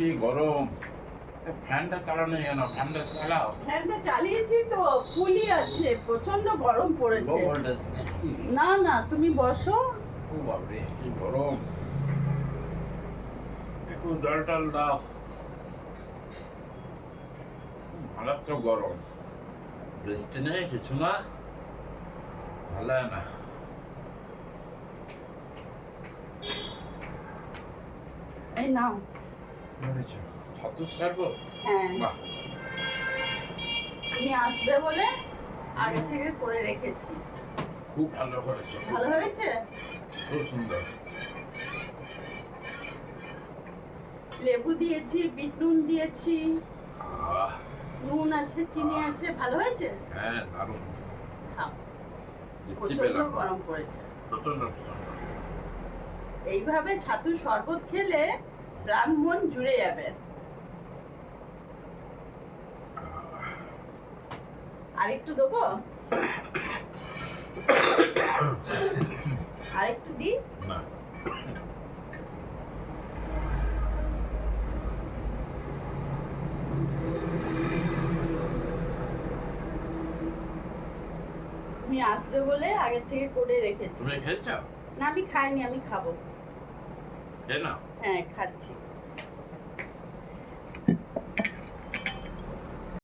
কি গরম? ফ্যানটা চালানো যায় না ফ্যানটা চালাও। ফ্যানটা চালিয়েছি তো ফুলই আছে প্রচণ্ড গরম পড়েছে। না না তুমি বসো। ও বাবরে কি গরম। একটু জল টল দাও। মারাত্মক গরম। বৃষ্টি নেই কিছু না। ভালো না। এই নাও। শরবত হ্যাঁ। তুমি আসবে বলে আগে থেকে করে রেখেছি। খুব ভালো করেছ। ভালো হয়েছে? খুব সুন্দর। লেবু দিয়েছি বিট নুন দিয়েছি। নুন আছে চিনি আছে ভালো হয়েছে? হ্যাঁ দারুণ। খাও। গরম প্রচণ্ড এইভাবে ছাতুর শরবত খেলে মন জুড়ে যাবে। আরেকটু দেবো? আরেকটু দিই না। তুমি আসবে বলে আগের থেকে করে রেখেছি। তুমি না আমি খাইনি আমি খাব। খেয়ে না হ্যাঁ খাচ্ছি।